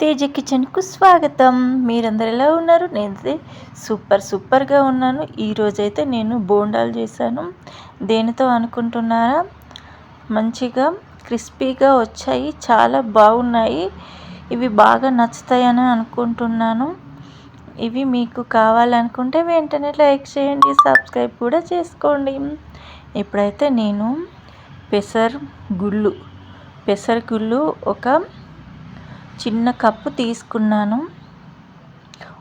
తేజ కిచెన్కు స్వాగతం. మీరందరు ఎలా ఉన్నారు? నేను సూపర్ సూపర్గా ఉన్నాను. ఈరోజైతే నేను బోండాలు చేశాను. దేనితో అనుకుంటున్నారా? మంచిగా క్రిస్పీగా వచ్చాయి. చాలా బాగున్నాయి. ఇవి బాగా నచ్చుతాయని అనుకుంటున్నాను. ఇవి మీకు కావాలనుకుంటే వెంటనే లైక్ చేయండి సబ్స్క్రైబ్ కూడా చేసుకోండి. ఇప్పుడైతే నేను పెసర్ గుళ్ళు పెసర గుళ్ళు ఒక చిన్న కప్పు తీసుకున్నాను.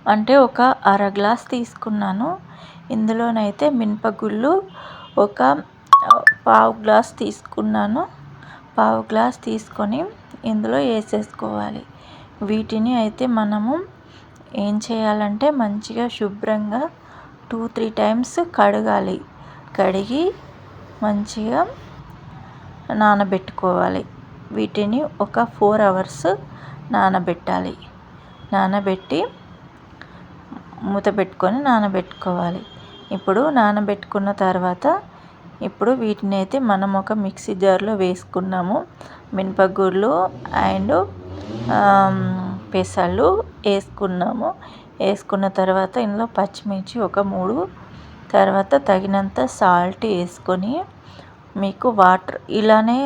అంటే ఒక అర గ్లాస్ తీసుకున్నాను. ఇందులోనైతే మినపగుళ్ళు ఒక పావు గ్లాస్ తీసుకున్నాను. పావు గ్లాస్ తీసుకొని ఇందులో వేసేసుకోవాలి. వీటిని అయితే మనము ఏం చేయాలంటే మంచిగా శుభ్రంగా టూ త్రీ టైమ్స్ కడగాలి. కడిగి మంచిగా నానబెట్టుకోవాలి. వీటిని ఒక ఫోర్ అవర్స్ నానబెట్టాలి. నానబెట్టి మూత పెట్టుకొని నానబెట్టుకోవాలి. ఇప్పుడు నానబెట్టుకున్న తర్వాత ఇప్పుడు వీటిని అయితే మనం ఒక మిక్సీ జార్లో వేసుకున్నాము. మినపగుళ్ళు అండ్ పెసలు వేసుకున్నాము. వేసుకున్న తర్వాత ఇందులో పచ్చిమిర్చి ఒక మూడు. తర్వాత తగినంత సాల్ట్ వేసుకొని మీకు వాటర్ ఇలానే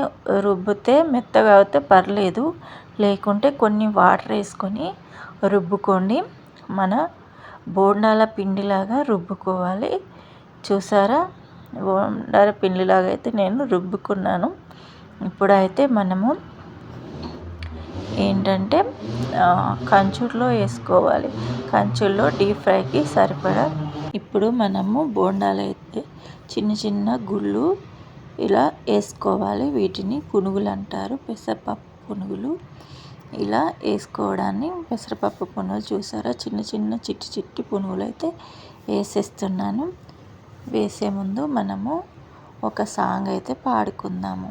రుబ్బితే మెత్తగా అయితే పర్లేదు. లేకుంటే కొన్ని వాటర్ వేసుకొని రుబ్బుకోండి. మన బోండాల పిండిలాగా రుబ్బుకోవాలి. చూసారా? బోండాల పిండిలాగా అయితే నేను రుబ్బుకున్నాను. ఇప్పుడైతే మనము ఏంటంటే కంచుల్లో వేసుకోవాలి. కంచుల్లో డీప్ ఫ్రైకి సరిపడా ఇప్పుడు మనము బోండాలు అయితే చిన్న చిన్న గుళ్ళు ఇలా వేసుకోవాలి. వీటిని పునుగులు అంటారు. పెసరపప్పు పునుగులు. ఇలా వేసుకోవడాన్ని పెసరపప్పు పునుగులు చూసారా? చిన్న చిన్న చిట్టి చిట్టి పునుగులు అయితే వేసేస్తున్నాను. వేసే ముందు మనము ఒక సాంగ్ అయితే పాడుకుందాము.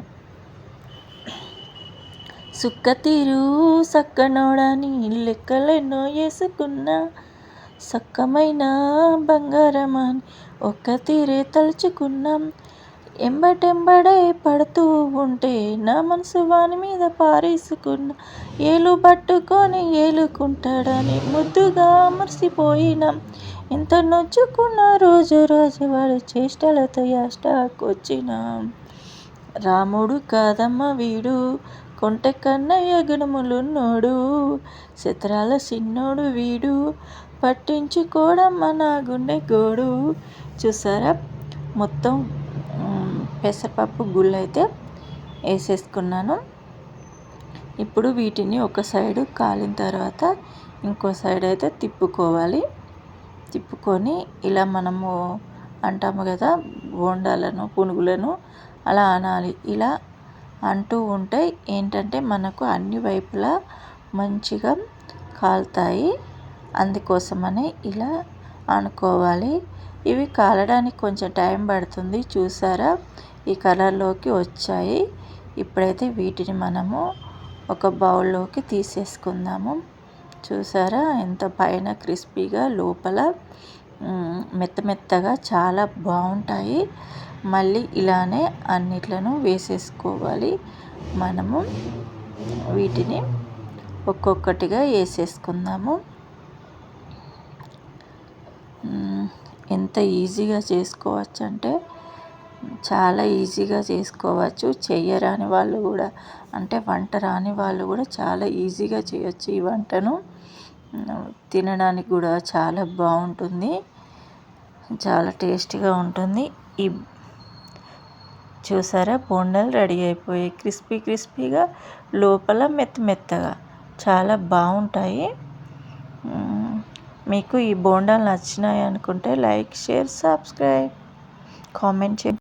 సుక్క తీరు సక్కనోడని లెక్కలెన్నో వేసుకున్నా సక్కమైన బంగారమని. ఒక్క తీరే తలుచుకున్నాం ఎంబటెంబడే పడుతూ ఉంటే నా మనసు వాని మీద పారేసుకున్న. ఏలు పట్టుకొని ఏలుకుంటాడని ముద్దుగా మర్చిపోయినాం ఎంత నొచ్చుకున్న రోజు రోజు వాడు చేష్టలతో యాష్టాకొచ్చినాం. రాముడు కాదమ్మ వీడు కొంట కన్నయ్య గుణములున్నోడు చిత్రాల సిన్నోడు వీడు పట్టించుకోడమ్మ నా గుండె గోడు. చూసారా? మొత్తం పెసరపప్పు గుళ్ళు అయితే వేసేసుకున్నాను. ఇప్పుడు వీటిని ఒక సైడు కాలిన తర్వాత ఇంకో సైడ్ అయితే తిప్పుకోవాలి. తిప్పుకొని ఇలా మనము అంటాము కదా బోండాలను పునుగులను అలా అనాలి. ఇలా అంటూ ఉంటే ఏంటంటే మనకు అన్ని వైపులా మంచిగా కాలుతాయి. అందుకోసమని ఇలా అనుకోవాలి ఇవి కాలడానికి కొంచెం టైం పడుతుంది చూసారా? ఈ కలర్లోకి వచ్చాయి. ఇప్పుడైతే వీటిని మనము ఒక బౌల్లోకి తీసేసుకుందాము. చూసారా? ఎంత పైన క్రిస్పీగా లోపల మెత్త మెత్తగా చాలా బాగుంటాయి. మళ్ళీ ఇలానే అన్నిట్లను వేసేసుకోవాలి. మనము వీటిని ఒక్కొక్కటిగా వేసేసుకుందాము. ఎంత ఈజీగా చేసుకోవచ్చు అంటే చాలా ఈజీగా చేసుకోవచ్చు. చెయ్యరాని వాళ్ళు కూడా అంటే వంట రాని వాళ్ళు కూడా చాలా ఈజీగా చేయొచ్చు ఈ వంటను. తినడానికి కూడా చాలా బాగుంటుంది. చాలా టేస్టీగా ఉంటుంది. ఈ చూసారా? బోండాలు రెడీ అయిపోయాయి. క్రిస్పీ క్రిస్పీగా లోపల మెత్త మెత్తగా. చాలా బాగుంటాయి. మీకు ఈ బోండాలు నచ్చినాయి అనుకుంటే లైక్ షేర్ సబ్స్క్రైబ్. కామెంట్ చేయండి.